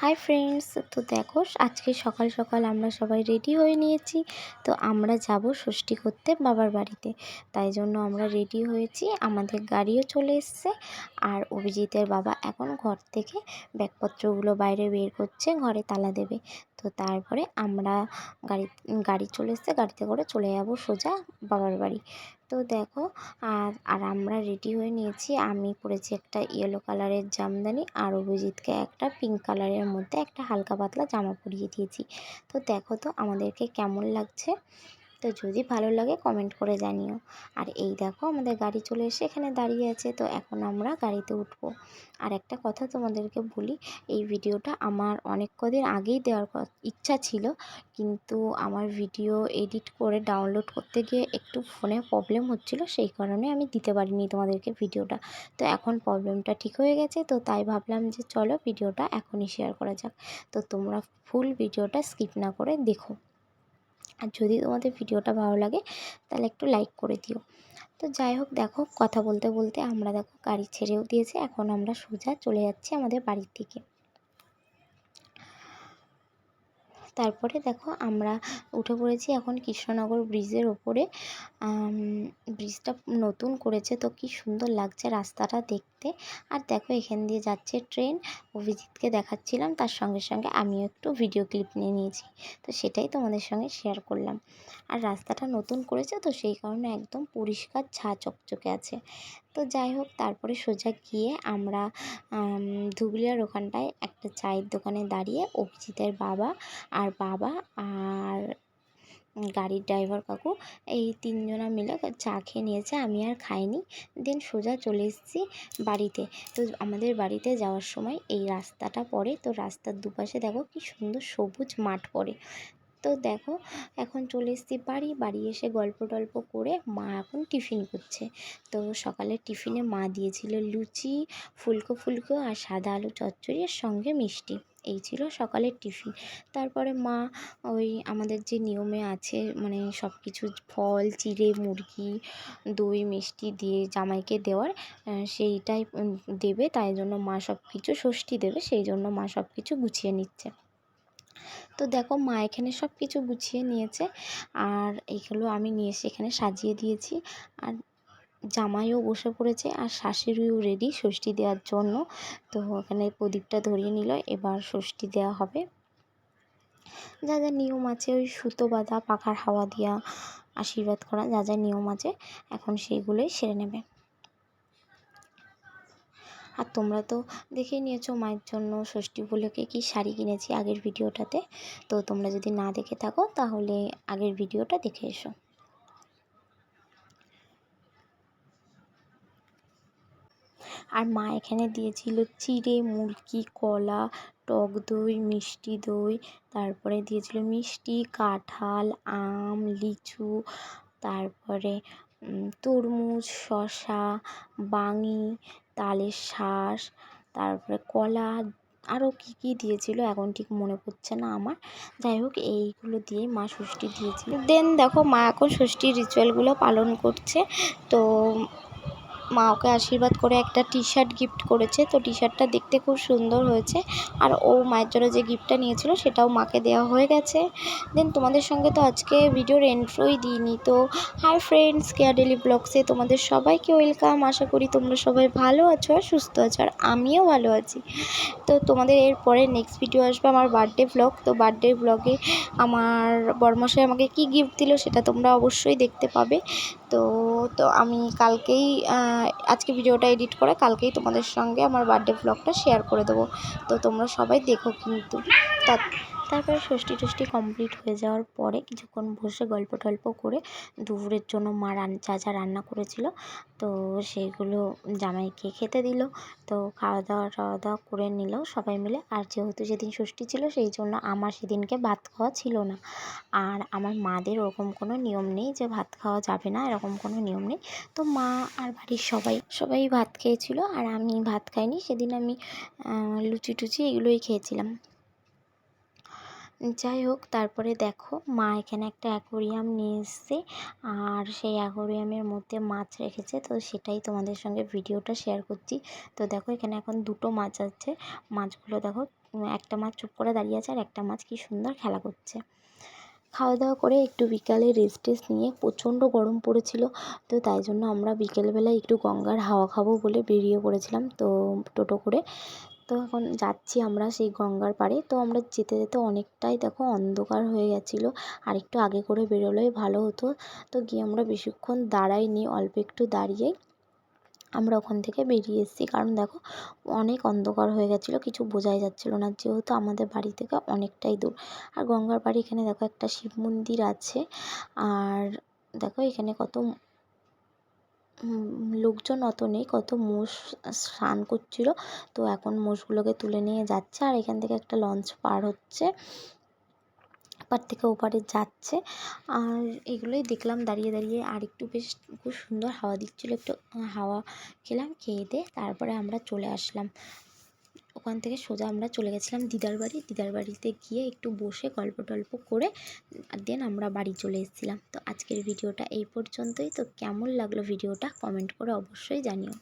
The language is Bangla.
হাই ফ্রেন্ডস, তো দেখো আজকে সকাল সকাল আমরা সবাই রেডি হয়ে নিয়েছি। তো আমরা যাব ষষ্ঠী করতে বাবার বাড়িতে। তাই জন্য আমরা রেডি হয়েছি। আমাদের গাড়িও চলে এসছে। আর অভিজিতের বাবা এখন ঘর থেকে ব্যাগপত্রগুলো বাইরে বের করছে, ঘরে তালা দেবে। তো তারপরে আমরা গাড়ি গাড়ি চলে এসছে, গাড়িতে করে চলে যাব সোজা বাবার বাড়ি। তো দেখো, আর আর আমরা রেডি হয়ে নিয়েছি। আমি পরেছি একটা ইয়েলো কালারের জামদানি আর অভিজিৎকে একটা পিঙ্ক কালারের মধ্যে একটা হালকা পাতলা জামা পরিয়ে দিয়েছি। তো দেখো তো আমাদেরকে কেমন লাগছে। তো যদি ভালো লাগে কমেন্ট করে জানিও। আর এই দেখো আমাদের গাড়ি চলে এসে এখানে দাঁড়িয়ে আছে, তো এখন আমরা গাড়িতে উঠবো। আর একটা কথা তোমাদেরকে বলি, এই ভিডিওটা আমার অনেক কদিন আগেই দেওয়ার ইচ্ছা ছিল, কিন্তু আমার ভিডিও এডিট করে ডাউনলোড করতে গিয়ে একটু ফোনে প্রবলেম হচ্ছিল, সেই কারণে আমি দিতে পারিনি তোমাদেরকে ভিডিওটা। তো এখন প্রবলেমটা ঠিক হয়ে গেছে, তো তাই ভাবলাম যে চলো ভিডিওটা এখনই শেয়ার করা যাক। তো তোমরা ফুল ভিডিওটা স্কিপ না করে দেখো। আর যদি তোমাদের ভিডিওটা ভালো লাগে, তাহলে একটু লাইক করে দিও। তো যাই হোক, দেখো, কথা বলতে বলতে আমরা দেখো গাড়ি ছেড়েও দিয়েছে, এখন আমরা সোজা চলে যাচ্ছি আমাদের বাড়ির দিকে। তারপরে দেখো আমরা উঠে পড়েছি এখন কৃষ্ণনগর ব্রিজের ওপরে। ব্রিজটা নতুন করেছে তো কি সুন্দর লাগছে রাস্তাটা দেখতে। আর দেখো এখান দিয়ে যাচ্ছে ট্রেন। অভিজিৎকে দেখাচ্ছিলাম, তার সঙ্গে সঙ্গে আমিও একটু ভিডিও ক্লিপ নিয়ে নিয়েছি। তো সেটাই তোমাদের সঙ্গে শেয়ার করলাম। আর রাস্তাটা নতুন করেছে তো সেই কারণে একদম পরিষ্কার ছা চকচকে আছে। তো যাই হোক, তারপরে সোজা গিয়ে আমরা ধুবলিয়ার ওখানটায় একটা চায়ের দোকানে দাঁড়িয়ে অভিজিতের বাবা আর বাবা আর গাড়ির ড্রাইভার কাকু, এই তিনজনা মিলে চা খেয়ে নিয়েছে, আমি আর খাইনি। দেন সোজা চলে এসেছি বাড়িতে। তো আমাদের বাড়িতে যাওয়ার সময় এই রাস্তাটা পড়ে, তো রাস্তার দুপাশে দেখো কি সুন্দর সবুজ মাঠ পড়ে। তো দেখো, এখন চলে এসেছি বাড়ি। বাড়ি এসে গল্প টল্প করে মা এখন টিফিন করছে। তো সকালের টিফিনে মা দিয়েছিল লুচি, ফুলকো ফুলকো আর সাদা আলু চচ্চড়ির সঙ্গে মিষ্টি। এই ছিল সকালের টিফিন। তারপরে মা ওই আমাদের যে নিয়মে আছে মানে সব কিছু ফল, চিড়ে, মুরগি, দই, মিষ্টি দিয়ে জামাইকে দেওয়ার সেইটাই দেবে। তাই জন্য মা সব কিছু ষষ্ঠী দেবে। সেই জন্য মা সব কিছু গুছিয়ে নিচ্ছে। তো দেখো মা এখানে সব কিছু গুছিয়ে নিয়েছে। আর এইগুলো আমি নিয়ে এসে এখানে সাজিয়ে দিয়েছি। আর জামাইও বসে পড়েছে আর শাশুড়িও রেডি ষষ্ঠী দেওয়ার জন্য। তো এখানে প্রদীপটা ধরিয়ে নিল, এবার ষষ্ঠী দেওয়া হবে। যা যা নিয়ম আছে, ওই সুতো বাঁধা, পাখার হাওয়া দেওয়া আশীর্বাদ করা, যা যা নিয়ম আছে, এখন সেইগুলোই সেরে নেবে। আর তোমরা তো দেখেই নিয়েছো মায়ের জন্য ষষ্ঠী উপলক্ষে কি শাড়ি কিনেছি আগের ভিডিওটাতে। তো তোমরা যদি না দেখে থাকো, তাহলে আগের ভিডিওটা দেখে এসো। আর মা এখানে দিয়েছিল চিড়ে, মুরগি, কলা, টক দই, মিষ্টি দই, তারপরে দিয়েছিল মিষ্টি, কাঁঠাল, আম, লিচু, তারপরে তরমুজ, শসা, বাঙি তালের শাঁস, তারপরে কলা, আরও কী কী দিয়েছিল এখন ঠিক মনে পড়ছে না আমার। যাই হোক, এইগুলো দিয়েই মা ষষ্ঠী দিয়েছিল। দেন দেখো, মা এখন ষষ্ঠীর রিচুয়ালগুলো পালন করছে। তো মা ওকে আশীর্বাদ করে একটা টি শার্ট গিফট করেছে। তো টি শার্টটা দেখতে খুব সুন্দর হয়েছে। আর ও মায়ের জন্য যে গিফটটা নিয়েছিল, সেটাও মাকে দেওয়া হয়ে গেছে। দেন তোমাদের সঙ্গে তো আজকে ভিডিওর এন্ট্রোই দিইনি। তো হাই ফ্রেন্ডস কেয়ার ডেলি ব্লগসে তোমাদের সবাইকে ওয়েলকাম আশা করি তোমরা সবাই ভালো আছো আর সুস্থ আছো, আর আমিও ভালো আছি। তো তোমাদের এরপরে নেক্সট ভিডিও আসবে আমার বার্থডে ব্লগ তো বার্থডে ব্লগে আমার বরমশাই আমাকে কি গিফট দিল, সেটা তোমরা অবশ্যই দেখতে পাবে। তো তো আমি কালকেই আজকে ভিডিওটা এডিট করে কালকেই তোমাদের সঙ্গে আমার বার্থডে ব্লগটা শেয়ার করে দেবো। তো তোমরা সবাই দেখো কিন্তু। তারপরে ষষ্ঠী টষ্ঠী কমপ্লিট হয়ে যাওয়ার পরে কিছুক্ষণ বসে গল্প টল্প করে দুপুরের জন্য মা রান, যা যা রান্না করেছিল, তো সেইগুলো জামাইকে খেতে দিল। তো খাওয়া দাওয়া টাওয়া দাওয়া করে নিল সবাই মিলে। আর যেহেতু সেদিন ষষ্ঠী ছিল, সেই জন্য আমার সেদিনকে ভাত খাওয়া ছিল না। আর আমার মাদের ওরকম কোনো নিয়ম নেই যে ভাত খাওয়া যাবে না, এরকম কোনো নিয়ম নেই। তো মা আর বাড়ির সবাই সবাই ভাত খেয়েছিল। আর আমি ভাত খাইনি। সেদিন আমি লুচি টুচি এগুলোই খেয়েছিলাম। যাই হোক, তারপরে দেখো মা এখানে একটা অ্যাকোরিয়াম নিয়ে এসছে। আর সেই অ্যাকোরিয়ামের মধ্যে মাছ রেখেছে। তো সেটাই তোমাদের সঙ্গে ভিডিওটা শেয়ার করছি। তো দেখো এখানে এখন দুটো মাছ আছে। মাছগুলো দেখো, একটা মাছ চুপ করে দাঁড়িয়ে আছে আর একটা মাছ কি সুন্দর খেলা করছে। খাওয়া দাওয়া করে একটু বিকালে রেস্ট টেস্ট নিয়ে প্রচণ্ড গরম পড়েছিল। তো তাই জন্য আমরা বিকেলবেলায় একটু গঙ্গার হাওয়া খাব বলে বেরিয়ে পড়েছিলাম। তো টোটো করে তো এখন যাচ্ছি আমরা সেই গঙ্গার পাড়ে। তো আমরা যেতে যেতে অনেকটাই দেখো অন্ধকার হয়ে গেছিল। আর একটু আগে করে বেরোলেই ভালো হতো। তো গিয়ে আমরা বেশিক্ষণ দাঁড়াইনি, অল্প একটু দাঁড়িয়ে আমরা ওখান থেকে বেরিয়ে এসেছি। কারণ দেখো অনেক অন্ধকার হয়ে গেছিল, কিছু বোঝাই যাচ্ছিল না। যেহেতু আমাদের বাড়ি থেকে অনেকটাই দূর। আর গঙ্গার পাড়ে এখানে দেখো একটা শিব মন্দির আছে। আর দেখো এখানে কত লোকজন অত নেই, কত মোষ স্নান করছিল। তো এখন মোষগুলোকে তুলে নিয়ে যাচ্ছে আর এখান থেকে একটা লঞ্চ পার হচ্ছে। এপার থেকে ওপারে যাচ্ছে। আর এগুলোই দেখলাম, দাঁড়িয়ে দাঁড়িয়ে আর একটু বেশ খুব সুন্দর হাওয়া দিচ্ছিল। একটু হাওয়া খেলাম, খেয়ে দিয়ে তারপরে আমরা চলে আসলাম। ওখান থেকে সোজা আমরা চলে গেছিলাম দিদার বাড়ি। দিদার বাড়িতে গিয়ে একটু বসে গল্প টল্প করে দেন আমরা বাড়ি চলে এসেছিলাম। তো আজকের ভিডিওটা এই পর্যন্তই। তো কেমন লাগল ভিডিওটা কমেন্ট করে অবশ্যই জানিও।